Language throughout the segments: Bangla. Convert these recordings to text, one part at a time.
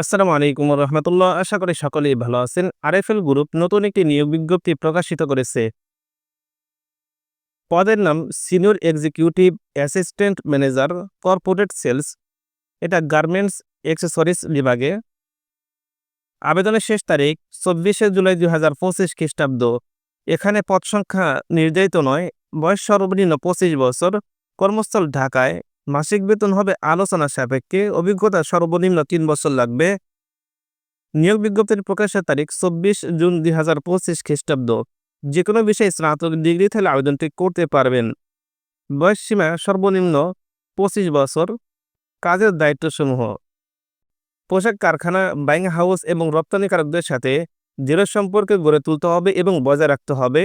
আসসালামু আলাইকুম রহমতুল্লাহ। আশা করি সকলেই ভালো আছেন। আরএফএল গ্রুপ নতুন একটি নিয়োগ বিজ্ঞপ্তি প্রকাশিত করেছে। পদের নাম senior executive assistant manager corporate sales. এটা গার্মেন্টস অ্যাক্সেসরিজ বিভাগে। আবেদনের শেষ তারিখ চব্বিশে জুলাই দুই হাজার পঁচিশ খ্রিস্টাব্দ। এখানে পদ সংখ্যা নির্ধারিত নয়, বয়স সর্বনিম্ন পঁচিশ বছর। কর্মস্থল ঢাকায়। মাসিক বেতন হবে আলোচনা সাপেক্ষে। অভিজ্ঞতা সর্বনিম্ন তিন বছর লাগবে। নিয়োগ বিজ্ঞপ্তির প্রকাশের তারিখ চব্বিশ জুন দুই হাজার পঁচিশ খ্রিস্টাব্দ। যে কোনো বিষয়ে স্নাতক ডিগ্রি থাকলে আবেদনটি করতে পারবেন। বয়স সীমা সর্বনিম্ন পঁচিশ বছর। কাজের দায়িত্বসমূহ। পোশাক কারখানা, বাইং হাউস এবং রপ্তানিকারকদের সাথে দৃঢ় সম্পর্কে গড়ে তুলতে হবে এবং বজায় রাখতে হবে।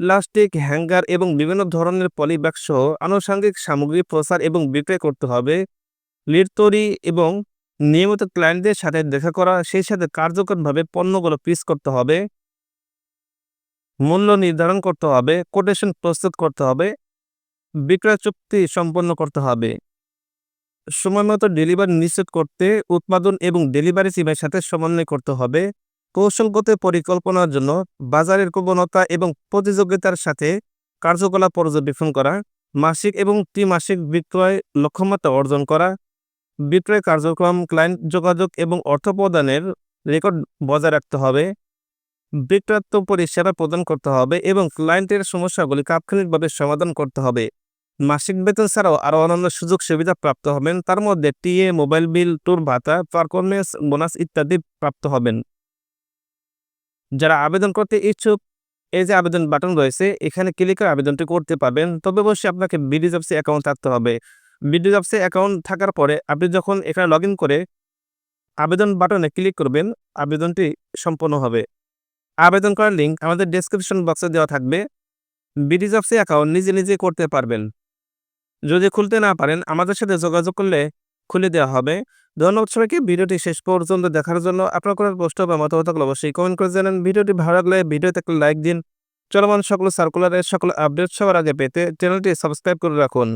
প্লাস্টিক, হ্যাঙ্গার এবং বিভিন্ন ধরনের পলিব্যাগ সহ আনুষঙ্গিক সামগ্রী প্রচার এবং বিক্রয় করতে হবে। লিড তৈরি এবং নিয়মিত ক্লায়েন্টদের সাথে দেখা করা, সেই সাথে কার্যকরভাবে পণ্যগুলো পিস করতে হবে। মূল্য নির্ধারণ করতে হবে, কোটেশন প্রস্তুত করতে হবে, বিক্রয় চুক্তি সম্পন্ন করতে হবে। সময় মতো ডেলিভারি নিশ্চিত করতে, উৎপাদন এবং ডেলিভারি টিমের সাথে সমন্বয় করতে হবে। কৌশলগত পরিকল্পনার জন্য বাজারের প্রবণতা এবং প্রতিযোগিতার সাথে কার্যকলাপ পর্যবেক্ষণ করা, মাসিক এবং ত্রিমাসিক বিক্রয় লক্ষ্যমাত্রা অর্জন করা, বিক্রয় কার্যক্রম, ক্লায়েন্ট যোগাযোগ এবং অর্থ প্রদানের রেকর্ড বজায় রাখতে হবে বিক্রয়াত্ম পরিষেবা প্রদান করতে হবে এবং ক্লায়েন্টের সমস্যাগুলি তাৎক্ষণিকভাবে সমাধান করতে হবে। মাসিক বেতন ছাড়াও আরও অন্যান্য সুযোগ সুবিধা প্রাপ্ত হবেন, তার মধ্যে টিএ, মোবাইল বিল, ট্যুর ভাতা পারফরমেন্স বোনাস ইত্যাদি প্রাপ্ত হবেন। যারা আবেদন করতে ইচ্ছুক, এই যে আবেদন বাটন রয়েছে, এখানে ক্লিক করে আবেদনটি করতে পারবেন। তবে অবশ্যই আপনাকে বিডি জবসে অ্যাকাউন্ট থাকতে হবে। বিডি জবসে অ্যাকাউন্ট থাকার পরে আপনি যখন এখানে লগ করে আবেদন বাটনে ক্লিক করবেন, আবেদনটি সম্পন্ন হবে। আবেদন করার লিঙ্ক আমাদের ডেসক্রিপশন বক্সে দেওয়া থাকবে। বিডি জবসে অ্যাকাউন্ট নিজে নিজে করতে পারবেন। যদি খুলতে না পারেন, আমাদের সাথে যোগাযোগ করলে খুলে দেওয়া হবে। ধন্যবাদ সবাইকে। ভিডিওটি শেষ পর্যন্ত দেখার জন্য আপনার কোনো প্রশ্ন বা মতামত থাকলে অবশ্যই কমেন্ট করে জানান। ভিডিওটি ভালো লাগলে ভিডিওতে একটা লাইক দিন। চলমান সকল সার্কুলারের সকল আপডেট সবার আগে পেতে চ্যানেলটি সাবস্ক্রাইব করে রাখুন।